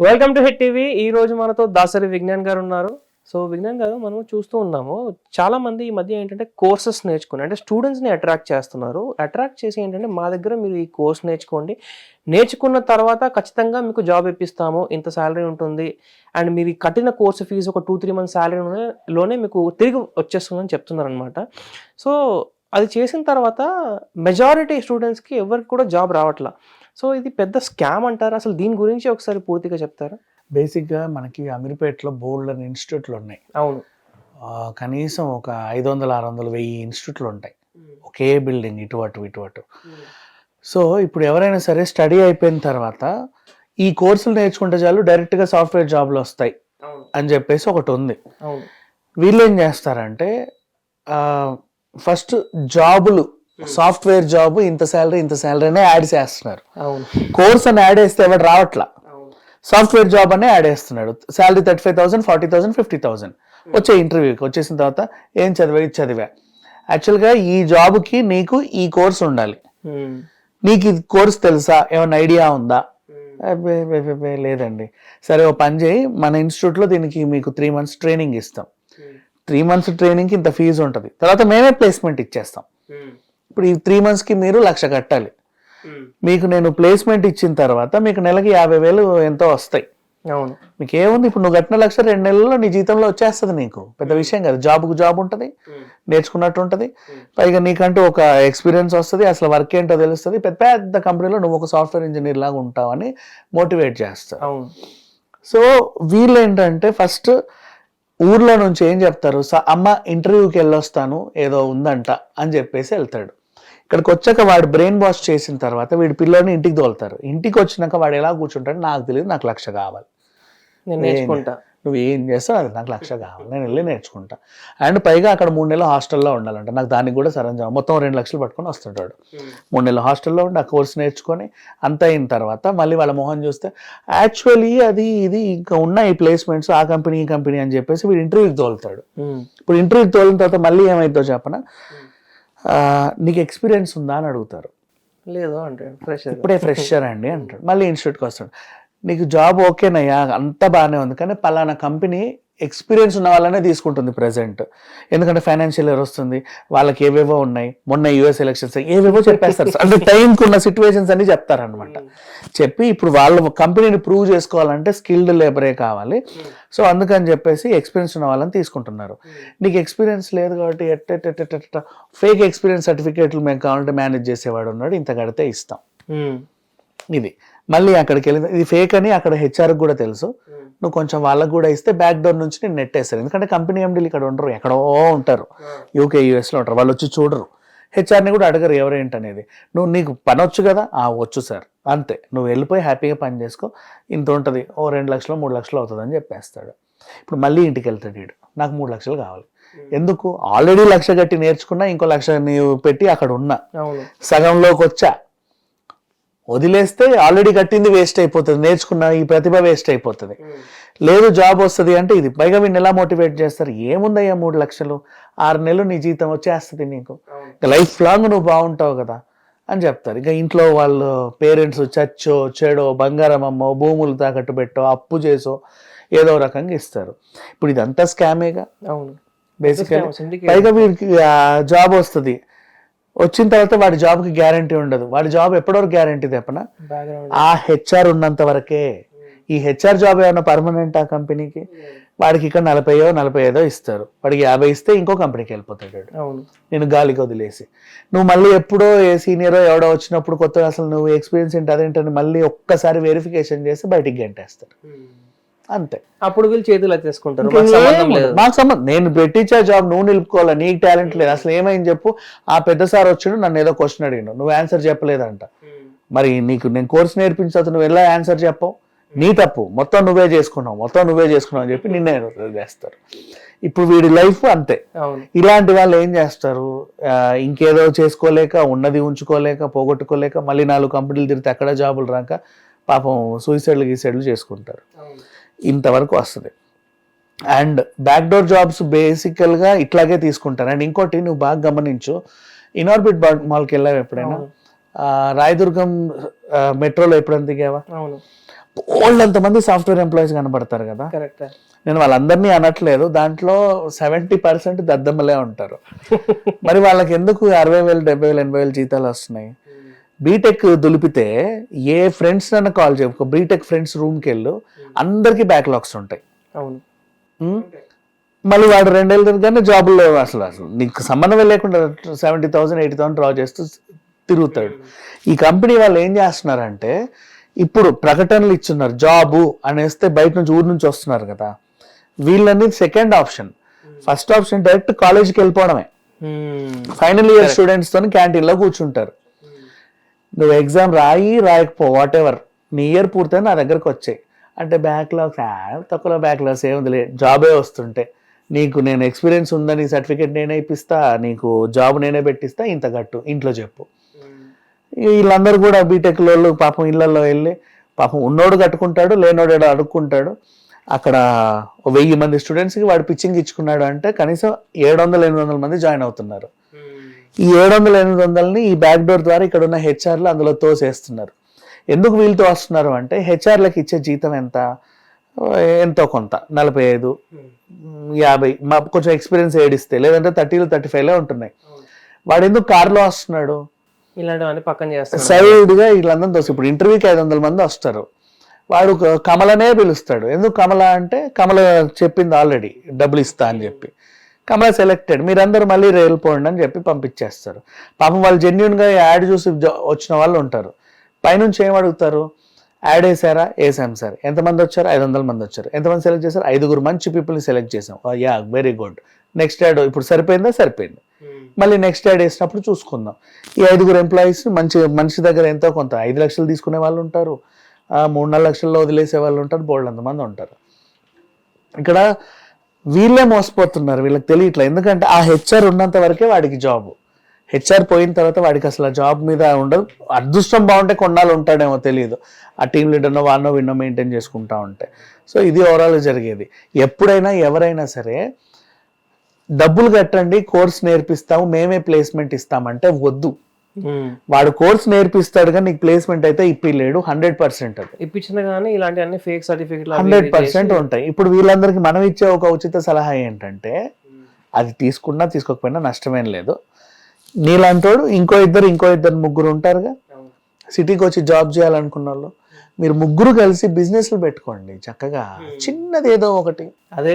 Welcome to hit TV ఈ రోజు మనతో దాసరి విజ్ఞాన్ గారు ఉన్నారు. సో విజ్ఞాన్ గారు మనం చూస్తూ ఉన్నాము. చాలా మంది ఈ మధ్య ఏంటంటే కోర్సెస్ నేర్చుకుని అంటే స్టూడెంట్స్ని అట్రాక్ట్ చేస్తున్నారు. అట్రాక్ట్ చేసి ఏంటంటే మా దగ్గర మీరు ఈ కోర్స్ నేర్చుకోండి. నేర్చుకున్న తర్వాత ఖచ్చితంగా మీకు జాబ్ ఇప్పిస్తాము. ఇంత శాలరీ ఉంటుంది. అండ్ మీరు కట్టిన కోర్సు ఫీజు ఒక టూ త్రీ మంత్స్ శాలరీ లోనే మీకు తిరిగి వచ్చేస్తుందని చెప్తున్నారు అనమాట సో అది చేసిన తర్వాత మెజారిటీ స్టూడెంట్స్కి ఎవరికి కూడా జాబ్ రావట్లా. సో ఇది పెద్ద స్కామ్ అంటారా? అసలు దీని గురించి ఒకసారి పూర్తిగా చెప్తారా? బేసిక్గా మనకి అమీర్పేటలో బోల్డ్ అని ఇన్స్టిట్యూట్లు ఉన్నాయి. అవును. కనీసం ఒక ఐదు వందల ఆరు వందలు వెయ్యి ఇన్స్టిట్యూట్లు ఉంటాయి. ఒకే బిల్డింగ్ ఇటు అటు ఇటు అటు. సో ఇప్పుడు ఎవరైనా సరే స్టడీ అయిపోయిన తర్వాత ఈ కోర్సులు నేర్చుకుంటే చాలు డైరెక్ట్గా సాఫ్ట్వేర్ జాబ్లు వస్తాయి అని చెప్పేసి ఒకటి ఉంది. వీళ్ళు ఏం చేస్తారంటే ఫస్ట్ జాబులు సాఫ్ట్వేర్ జాబ్ ఇంత శాలరీ ఇంత శాలరీ అనే యాడ్ చేస్తున్నారు. కోర్స్ అని యాడ్ చేస్తే ఎవరు రావట్లా? సాఫ్ట్వేర్ జాబ్ అనే యాడ్ చేస్తున్నాడు. Salary thirty five thousand forty thousand fifty thousand వచ్చే ఇంటర్వ్యూకి వచ్చేసిన తర్వాత ఏం చదివా? ఇది చదివా. యాక్చువల్గా ఈ జాబ్కి నీకు ఈ కోర్స్ ఉండాలి. నీకు ఈ కోర్స్ తెలుసా? ఏమైనా ఐడియా ఉందా? అబ్బే, లేదండి. సరే ఓ పని చేయి. మన ఇన్స్టిట్యూట్లో దీనికి మీకు త్రీ మంత్స్ ట్రైనింగ్ ఇస్తాం. త్రీ మంత్స్ ట్రైనింగ్కి ఇంత ఫీజు ఉంటుంది. తర్వాత మేమే ప్లేస్మెంట్ ఇచ్చేస్తాం. ఇప్పుడు ఈ త్రీ మంత్స్కి మీరు లక్ష కట్టాలి. మీకు నేను ప్లేస్మెంట్ ఇచ్చిన తర్వాత మీకు నెలకి యాభై వేలు ఎంతో వస్తాయి. అవును. మీకు ఏముంది ఇప్పుడు నువ్వు కట్టిన లక్ష రెండు నెలల్లో నీ జీతంలో వచ్చేస్తుంది నీకు. పెద్ద విషయం కదా. జాబ్కు జాబ్ ఉంటుంది నేర్చుకున్నట్టు ఉంటుంది. పైగా నీకంటూ ఒక ఎక్స్పీరియన్స్ వస్తుంది అసలు వర్క్ ఏంటో తెలుస్తుంది. పెద్ద పెద్ద కంపెనీలో నువ్వు ఒక సాఫ్ట్వేర్ ఇంజనీర్ లాగా ఉంటావని మోటివేట్ చేస్తారు. అవును. సో వీళ్ళు ఏంటంటే ఫస్ట్ ఊర్లో నుంచి ఏం చెప్తారు? "స- అమ్మ ఇంటర్వ్యూకి వెళ్ళొస్తాను ఏదో ఉందంట అని చెప్పేసి వెళ్తాడు. ఇక్కడికి వచ్చాక వాడు బ్రెయిన్ వాష్ చేసిన తర్వాత వీడి పిల్లోని ఇంటికి తోలుతారు. ఇంటికి వచ్చినాక వాడు ఎలా కూర్చుంటాడు? నాకు తెలియదు నాకు లక్ష కావాలి. నేను నేర్చుకుంటా. నువ్వు ఏం చేస్తావు? అది నాకు లక్ష కావాలి. నేను వెళ్ళి నేర్చుకుంటా. అండ్ పైగా అక్కడ మూడు నెలలు హాస్టల్లో ఉండాలంట. నాకు దానికి కూడా సరంజామా మొత్తం రెండు లక్షలు పట్టుకొని వస్తుంటాడు. మూడు నెలలు హాస్టల్లో ఉండి ఆ కోర్స్ నేర్చుకొని అంత అయిన తర్వాత మళ్ళీ వాళ్ళ మొహం చూస్తే యాక్చువల్లీ అది ఇది ఇంకా ఉన్న ఈ ప్లేస్మెంట్స్ ఆ కంపెనీ ఈ కంపెనీ అని చెప్పేసి వీడు ఇంటర్వ్యూకి తోలుతాడు. ఇప్పుడు ఇంటర్వ్యూకి తోలిన తర్వాత మళ్ళీ ఏమైందో చెప్పన? ఆ, నీకు ఎక్స్పీరియన్స్ ఉందా అని అడుగుతారు. లేదు అంటే ఫ్రెష్ ఇప్పుడే ఫ్రెషర్ అండి అంటాడు. మళ్ళీ ఇన్స్టిట్యూట్కి వస్తాడు. నీకు జాబ్ ఓకేనయ్యా అంతా బాగానే ఉంది కానీ పలానా కంపెనీ ఎక్స్పీరియన్స్ ఉన్న వాళ్ళనే తీసుకుంటుంది ప్రెసెంట్ ఎందుకంటే ఫైనాన్షియల్ ఇయర్ వస్తుంది వాళ్ళకి ఏవేవో ఉన్నాయి మొన్న యూఎస్ ఎలక్షన్స్ ఏవేవో చెప్పేస్తారు. అంటే టైంకి ఉన్న సిచ్యువేషన్స్ అన్ని చెప్తారనమాట చెప్పి ఇప్పుడు వాళ్ళ కంపెనీని ప్రూవ్ చేసుకోవాలంటే స్కిల్డ్ లేబరే కావాలి. సో అందుకని చెప్పేసి ఎక్స్పీరియన్స్ ఉన్న వాళ్ళని తీసుకుంటున్నారు. నీకు ఎక్స్పీరియన్స్ లేదు కాబట్టి ఎట్ట ఫేక్ ఎక్స్పీరియన్స్ సర్టిఫికేట్లు మేము కావాలంటే మేనేజ్ చేసేవాడు ఉన్నాడు ఇంత కడితే ఇస్తాం. ఇది. మళ్ళీ అక్కడికి వెళ్ళిన ఇది ఫేక్ అని అక్కడ హెచ్ఆర్ కూడా తెలుసు. నువ్వు కొంచెం వాళ్ళకు కూడా ఇస్తే బ్యాక్ డోర్ నుంచి నేను నెట్టేస్తారు ఎందుకంటే కంపెనీ ఎండీలు ఇక్కడ ఉండరు ఎక్కడో ఉంటారు. యూకే యూఎస్లో ఉంటారు వాళ్ళు వచ్చి చూడరు. హెచ్ఆర్ని కూడా అడగరు ఎవరేంటి అనేది. నువ్వు నీకు పని వచ్చు కదా? ఆ వచ్చు సార్. అంతే. నువ్వు వెళ్ళిపోయి హ్యాపీగా పని చేసుకో. ఇంత ఉంటుంది. ఓ రెండు లక్షలు మూడు లక్షలు అవుతుంది అని చెప్పేస్తాడు. ఇప్పుడు మళ్ళీ ఇంటికి వెళ్తాడు వీడు. నాకు మూడు లక్షలు కావాలి. ఎందుకు? ఆల్రెడీ లక్ష కట్టి నేర్చుకున్నా ఇంకో లక్ష నీవు పెట్టి అక్కడ ఉన్నా. సగంలోకి వచ్చా వదిలేస్తే ఆల్రెడీ కట్టింది వేస్ట్ అయిపోతుంది. నేర్చుకున్న ఈ ప్రతిభ వేస్ట్ అయిపోతుంది. లేదు జాబ్ వస్తుంది అంటే ఇది. పైగా వీడిని ఎలా మోటివేట్ చేస్తారు? ఏముందయ్యా మూడు లక్షలు? ఆరు నెలలు నీ జీతం వచ్చేస్తుంది నీకు. ఇంకా లైఫ్ లాంగ్ నువ్వు బాగుంటావు కదా అని చెప్తారు. ఇంకా ఇంట్లో వాళ్ళు పేరెంట్స్ చచ్చో చెడో బంగారం అమ్మో భూములు తాకట్టు పెట్టో అప్పు చేసో ఏదో రకంగా ఇస్తారు. ఇప్పుడు ఇదంతా స్కామేగా అవును. Basically syndicate. పైగా వీడికి జాబ్ వస్తుంది. వచ్చిన తర్వాత వాడి జాబ్కి గ్యారంటీ ఉండదు. వాడి జాబ్ ఎప్పటివరకు గ్యారంటీ తెప్పన? ఆ హెచ్ఆర్ ఉన్నంత వరకే. ఈ హెచ్ఆర్ జాబ్ ఏమైనా పర్మనెంట్ ఆ కంపెనీకి? వాడికి ఇక్కడ నలభైయో నలభై ఐదో ఇస్తారు. వాడికి యాభై ఇస్తే ఇంకో కంపెనీకి వెళ్ళిపోతాడు నేను గాలికి వదిలేసి. నువ్వు మళ్ళీ ఎప్పుడో ఏ సీనియరో ఎవడో వచ్చినప్పుడు కొత్తగా అసలు నువ్వు ఎక్స్పీరియన్స్ ఏంటి అదేంటని మళ్ళీ ఒక్కసారి వెరిఫికేషన్ చేసి బయటికి గంటేస్తారు. అంతే. అప్పుడు వీళ్ళు చేతులు ఇంకా మాకు సంబంధం నేను పెట్టించే జాబ్ నువ్వు నిలుపుకోవాలా? నీకు టాలెంట్ లేదు. అసలు ఏమైంది చెప్పు? ఆ పెద్ద సార్ వచ్చిండు నన్ను ఏదో క్వశ్చన్ అడిగిండు. నువ్వు ఆన్సర్ చెప్పలేదంట. మరి నీకు నేను కోర్స్ నేర్పించదు నువ్వు ఎలా ఆన్సర్ చెప్పవు? నీ తప్పు. మొత్తం నువ్వే చేసుకున్నావు. మొత్తం నువ్వే చేసుకున్నావు అని చెప్పి నిన్నే వేస్తారు ఇప్పుడు వీడి లైఫ్ అంతే. ఇలాంటి వాళ్ళు ఏం చేస్తారు? ఇంకేదో చేసుకోలేక ఉన్నది ఉంచుకోలేక పోగొట్టుకోలేక మళ్ళీ నాలుగు కంపెనీలు తిరిగితే అక్కడ జాబులు రాక పాపం సూసైడ్లు గీసైడ్లు చేసుకుంటారు. ఇంతవరకు వస్తుంది. అండ్ బ్యాక్డోర్ జాబ్స్ బేసికల్గా ఇట్లాగే తీసుకుంటారు. అండ్ ఇంకోటి నువ్వు బాగా గమనించు ఇనార్బిట్ మాల్కి వెళ్ళావు ఎప్పుడైనా? రాయదుర్గం మెట్రోలో ఎప్పుడైనా దిగావా? అవును. బోల్డ్ మంది సాఫ్ట్వేర్ ఎంప్లాయీస్ కనబడతారు కదా? కరెక్ట్ నేను వాళ్ళందరినీ అనట్లేదు దాంట్లో సెవెంటీ పర్సెంట్ దద్దమ్మలే ఉంటారు. మరి వాళ్ళకి ఎందుకు అరవై వేలు డెబ్బై వేలు ఎనభై వేలు జీతాలు వస్తున్నాయి? బీటెక్ దులిపితే ఏ ఫ్రెండ్స్ నన్ను కాల్ చెప్పుకో బీటెక్ ఫ్రెండ్స్ రూమ్కి వెళ్ళు అందరికీ బ్యాక్లాగ్స్ ఉంటాయి. అవును. ఉమ్. మళ్ళీ వాడు రెండేళ్ళ తిరగానే జాబుల్లో అసలు అసలు నీకు సంబంధం లేకుండా seventy thousand eighty thousand draw చేస్తూ తిరుగుతాడు. ఈ కంపెనీ వాళ్ళు ఏం చేస్తున్నారంటే ఇప్పుడు ప్రకటనలు ఇచ్చున్నారు జాబు అనేస్తే బయట నుంచి ఊరు నుంచి వస్తున్నారు కదా. వీళ్ళని second option first option direct కాలేజీకి వెళ్ళిపోవడమే. ఫైనల్ ఇయర్ స్టూడెంట్స్ తోని క్యాంటీన్లో కూర్చుంటారు. నువ్వు ఎగ్జామ్ రాయి రాయకపో వాట్ ఎవర్ నీ ఇయర్ పూర్తయి నా దగ్గరకు వచ్చాయి. అంటే బ్యాక్లాగ్స్ తక్కువ బ్యాక్లాగ్స్ ఏముంది జాబే వస్తుంటే. నీకు నేను ఎక్స్పీరియన్స్ ఉందని సర్టిఫికేట్ నేనే ఇప్పిస్తా నీకు జాబ్ నేనే పెట్టిస్తా ఇంత గట్టు ఇంట్లో చెప్పు. వీళ్ళందరూ కూడా బీటెక్ వాళ్ళు పాపం ఇళ్ళలో వెళ్ళి పాపం ఉన్నోడు కట్టుకుంటాడు లేనోడు అడుక్కుంటాడు. అక్కడ వెయ్యి మంది స్టూడెంట్స్కి వాడు పిచ్చింగ్ ఇచ్చుకున్నాడు అంటే కనీసం ఏడు వందల ఎనిమిది వందల మంది జాయిన్ అవుతున్నారు. ఈ ఏడు వందల ఎనిమిది వందలని ఈ బ్యాక్ డోర్ ద్వారా ఇక్కడ ఉన్న హెచ్ఆర్లు అందులో తోసేస్తున్నారు. ఎందుకు వీళ్ళతో వస్తున్నారు అంటే హెచ్ఆర్లకు ఇచ్చే జీతం ఎంత? ఎంతో కొంత. నలభై ఐదు యాభై. మా కొంచెం ఎక్స్పీరియన్స్ ఏడిస్తే లేదంటే థర్టీలు థర్టీ ఫైవ్లే ఉంటున్నాయి. వాడు ఎందుకు కార్లో వస్తున్నాడు? ఇలాంటివన్నీ పక్కన చేస్తాను సైడ్గా వీళ్ళందరూ తోసి ఇప్పుడు ఇంటర్వ్యూకి ఐదు వందల మంది వస్తారు. వాడు కమలనే పిలుస్తాడు. ఎందుకు కమల అంటే కమల చెప్పింది ఆల్రెడీ డబ్బులు ఇస్తా అని చెప్పి. కమల సెలెక్టెడ్ మీరందరూ మళ్ళీ వెళ్ళిపోండి అని చెప్పి పంపించేస్తారు. పాపం వాళ్ళు జెన్యున్గా యాడ్ చూసి వచ్చిన వాళ్ళు ఉంటారు. పైనుంచి ఏం అడుగుతారు? యాడ్ వేసారా? వేసాం సార్. ఎంతమంది వచ్చారు? ఐదు వందల మంది వచ్చారు. ఎంతమంది సెలెక్ట్ చేశారు? ఐదుగురు మంచి పీపుల్ని సెలెక్ట్ చేసాం yeah very good next ad ఇప్పుడు సరిపోయిందా? సరిపోయింది. మళ్ళీ నెక్స్ట్ యాడ్ వేసినప్పుడు చూసుకుందాం. ఈ ఐదుగురు ఎంప్లాయీస్ మంచి మనిషి దగ్గర ఎంతో కొంత ఐదు లక్షలు తీసుకునే వాళ్ళు ఉంటారు. మూడు నాలుగు లక్షల్లో వదిలేసే వాళ్ళు ఉంటారు. బోల్డ్ అంతమంది ఉంటారు. ఇక్కడ వీళ్ళే మోసపోతున్నారు వీళ్ళకి తెలియట్లేదు. ఎందుకంటే ఆ హెచ్ఆర్ ఉన్నంత వరకే వాడికి జాబ్ హెచ్ఆర్ పోయిన తర్వాత వాడికి అసలు ఆ జాబ్ మీద ఉండదు. అదృష్టం బాగుంటే కొన్నాళ్ళు ఉంటాడేమో తెలియదు ఆ టీం లీడర్నో వాడినో విన్నో మెయింటైన్ చేసుకుంటా ఉంటే. సో ఇది ఓవరాల్ జరిగేది. ఎప్పుడైనా ఎవరైనా సరే డబ్బులు కట్టండి కోర్స్ నేర్పిస్తాము మేమే ప్లేస్మెంట్ ఇస్తామంటే వద్దు. వాడు కోర్స్ నేర్పిస్తాడు కానీ నీకు ప్లేస్మెంట్ అయితే ఇప్పిలేడు హండ్రెడ్ పర్సెంట్ అది. ఇప్పించిన కానీ ఇలాంటి అన్ని ఫేక్ సర్టిఫికెట్లు హండ్రెడ్ పర్సెంట్ ఉంటాయి. ఇప్పుడు వీళ్ళందరికీ మనం ఇచ్చే ఒక ఉచిత సలహా ఏంటంటే అది తీసుకున్నా తీసుకోకపోయినా నష్టమేం లేదు. నీలాంటోడు ఇంకో ఇద్దరు ఇంకో ఇద్దరు ముగ్గురు ఉంటారుగా. సిటీకి వచ్చి జాబ్ చేయాలనుకున్న వాళ్ళు మీరు ముగ్గురు కలిసి బిజినెస్లు పెట్టుకోండి చక్కగా. చిన్నది ఏదో ఒకటి. అదే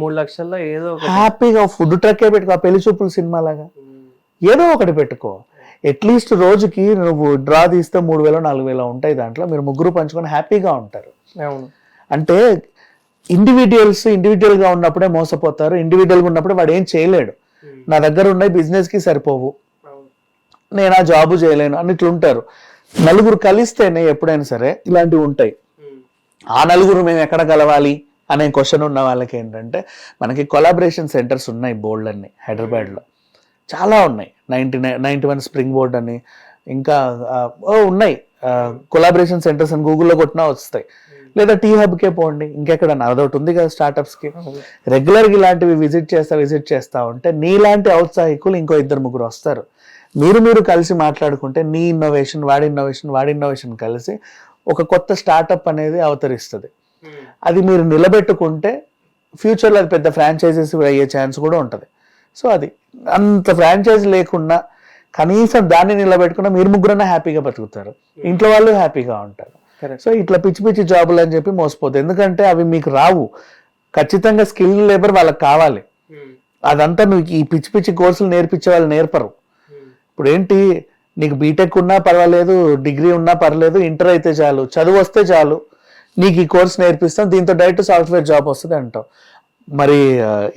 మూడు లక్షల్లో ఏదో హ్యాపీగా ఫుడ్ ట్రక్కే పెట్టుకో ఆ పెళ్ళి చూపుల సినిమా లాగా ఏదో ఒకటి పెట్టుకో. అట్లీస్ట్ రోజుకి నువ్వు డ్రా తీస్తే మూడు వేలు నాలుగు వేలు ఉంటాయి దాంట్లో. మీరు ముగ్గురు పంచుకొని హ్యాపీగా ఉంటారు. అంటే ఇండివిజువల్స్ ఇండివిజువల్గా ఉన్నప్పుడే మోసపోతారు. ఇండివిజువల్గా ఉన్నప్పుడే వాడు ఏం చేయలేడు. నా దగ్గర ఉన్నాయి బిజినెస్కి సరిపోవు. నేను ఆ జాబు చేయలేను అన్నిట్లు ఉంటారు. నలుగురు కలిస్తేనే ఎప్పుడైనా సరే ఇలాంటివి ఉంటాయి. ఆ నలుగురు మేము ఎక్కడ కలవాలి అనే క్వశ్చన్ ఉన్న వాళ్ళకి ఏంటంటే మనకి కొలాబరేషన్ సెంటర్స్ ఉన్నాయి బోర్డు అన్ని హైదరాబాద్లో. చాలా ఉన్నాయి. Ninety nine ninety one spring board అని. ఇంకా ఉన్నాయి. కొలాబరేషన్ సెంటర్స్ అని గూగుల్లో కొట్టినా వస్తాయి. లేదా టీ హబ్కే పోండి. ఇంకెక్కడన్నా. అదొకటి ఉంది కదా స్టార్టప్స్కి రెగ్యులర్గా ఇలాంటివి విజిట్ చేస్తా విజిట్ చేస్తా ఉంటే నీలాంటి ఔత్సాహికులు ఇంకో ఇద్దరు ముగ్గురు వస్తారు. మీరు మీరు కలిసి మాట్లాడుకుంటే నీ ఇన్నోవేషన్ వాడి ఇన్నోవేషన్ వాడి ఇన్నోవేషన్ కలిసి ఒక కొత్త స్టార్టప్ అనేది అవతరిస్తుంది. అది మీరు నిలబెట్టుకుంటే ఫ్యూచర్లో అది పెద్ద ఫ్రాంచైజెస్ అయ్యే ఛాన్స్ కూడా ఉంటుంది. సో అది. అంత ఫ్రాంచైజ్ లేకుండా కనీసం దాన్ని నిలబెట్టుకున్నా మీరు ముగ్గురన్నా హ్యాపీగా బతుకుతారు. ఇంట్లో వాళ్ళు హ్యాపీగా ఉంటారు. సో ఇట్లా పిచ్చి పిచ్చి జాబులు అని చెప్పి మోసపోతుంది ఎందుకంటే అవి మీకు రావు. ఖచ్చితంగా స్కిల్ లేబర్ వాళ్ళకి కావాలి. అదంతా నువ్వు ఈ పిచ్చి పిచ్చి కోర్సులు నేర్పించే వాళ్ళు నేర్పరు. ఇప్పుడు ఏంటి నీకు బీటెక్ ఉన్నా పర్వాలేదు డిగ్రీ ఉన్నా పర్లేదు ఇంటర్ అయితే చాలు చదువు వస్తే చాలు నీకు ఈ కోర్స్ నేర్పిస్తాం దీంతో డైరెక్ట్ సాఫ్ట్వేర్ జాబ్ వస్తుంది అంటావు. మరి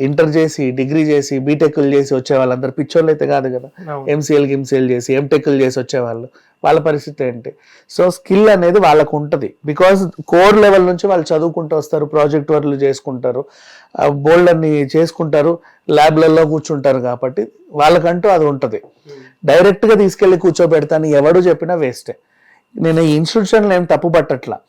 ఇంటర్ చేసి డిగ్రీ చేసి బీటెక్లు చేసి వచ్చే వాళ్ళందరూ పిచ్చోళ్ళు అయితే కాదు కదా. ఎంసీఎల్ గిమ్సీఎల్ చేసి ఎంటెక్లు చేసి వచ్చేవాళ్ళు. వాళ్ళ పరిస్థితి ఏంటి? సో స్కిల్ అనేది వాళ్ళకు ఉంటుంది. బికాస్ కోర్ లెవెల్ నుంచి వాళ్ళు చదువుకుంటూ వస్తారు ప్రాజెక్ట్ వర్క్లు చేసుకుంటారు. బోల్డ్ అన్ని చేసుకుంటారు. ల్యాబ్లలో కూర్చుంటారు కాబట్టి వాళ్ళకంటూ అది ఉంటుంది. డైరెక్ట్గా తీసుకెళ్ళి కూర్చోబెడతాను ఎవడు చెప్పినా వేస్టే. నేను ఈ ఇన్స్టిట్యూషన్లో ఏం తప్పు పట్టట్లా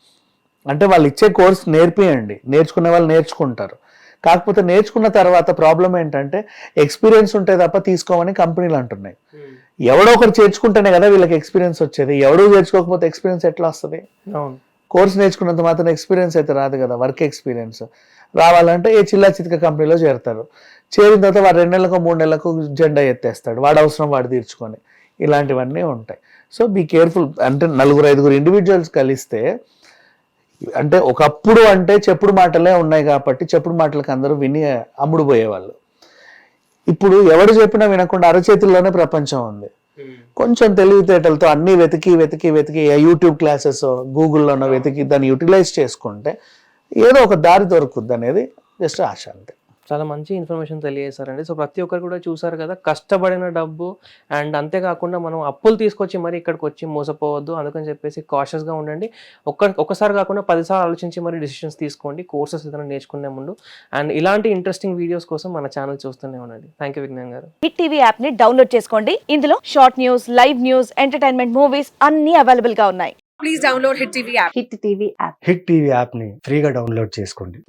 అంటే వాళ్ళు ఇచ్చే కోర్స్ నేర్పియండి. నేర్చుకునే వాళ్ళు నేర్చుకుంటారు. కాకపోతే నేర్చుకున్న తర్వాత ప్రాబ్లం ఏంటంటే ఎక్స్పీరియన్స్ ఉంటే తప్ప తీసుకోమని కంపెనీలు అంటున్నాయి. ఎవడో ఒకరు చేర్చుకుంటేనే కదా వీళ్ళకి ఎక్స్పీరియన్స్ వచ్చేది. ఎవడో చేర్చుకోకపోతే ఎక్స్పీరియన్స్ ఎట్లా వస్తుంది? కోర్స్ నేర్చుకున్నంత మాత్రం ఎక్స్పీరియన్స్ అయితే రాదు కదా వర్క్ ఎక్స్పీరియన్స్ రావాలంటే ఏ చిల్లా చితక కంపెనీలో చేరతారు. చేరిన తర్వాత వాడు రెండు నెలలకు మూడు నెలలకు జెండా ఎత్తేస్తాడు. వాడు అవసరం వాడు తీర్చుకొని. ఇలాంటివన్నీ ఉంటాయి. సో బీ కేర్ఫుల్ అంటే నలుగురు ఐదుగురు ఇండివిజువల్స్ కలిస్తే అంటే ఒకప్పుడు అంటే చెప్పుడు మాటలే ఉన్నాయి కాబట్టి చెప్పుడు మాటలకు అందరూ విని అమ్ముడు పోయేవాళ్ళు. ఇప్పుడు ఎవడు చెప్పినా వినకుండా అరచేతుల్లోనే ప్రపంచం ఉంది. కొంచెం తెలివితేటలతో అన్ని వెతికి వెతికి వెతికి యూట్యూబ్ క్లాసెస్ గూగుల్లోనో వెతికి దాన్ని యూటిలైజ్ చేసుకుంటే ఏదో ఒక దారి దొరుకుద్ది అనేది జస్ట్ ఆశ అంతే. చాలా మంచి ఇన్ఫర్మేషన్ తెలియజేశారండి. సో ప్రతి ఒక్కరు కూడా చూసారు కదా కష్టపడిన డబ్బు అండ్ అంతేకాకుండా మనం అప్పులు తీసుకొచ్చి మరి ఇక్కడికి వచ్చి మోసపోవద్దు అందుకని చెప్పేసి కాషియస్గా ఉండండి. ఒక్క ఒక్కసారి కాకుండా పదిసార్లు ఆలోచించి మరి డిసిషన్స్ తీసుకోండి. కోర్సెస్ ఏదైనా నేర్చుకునే ముందు అండ్ ఇలాంటి ఇంట్రెస్టింగ్ వీడియోస్ కోసం మన ఛానల్ చూస్తూనే ఉండండి. థ్యాంక్ యూ విజ్ఞాన్ గారు. హిట్ టీవీ యాప్ని డౌన్లోడ్ చేసుకోండి. ఇందులో short news live news entertainment movies అన్ని అవైలబుల్గా ఉన్నాయి. Please download Hit TV app. Hit TV app Hit TV యాప్ని ఫ్రీగా డౌన్లోడ్ చేసుకోండి.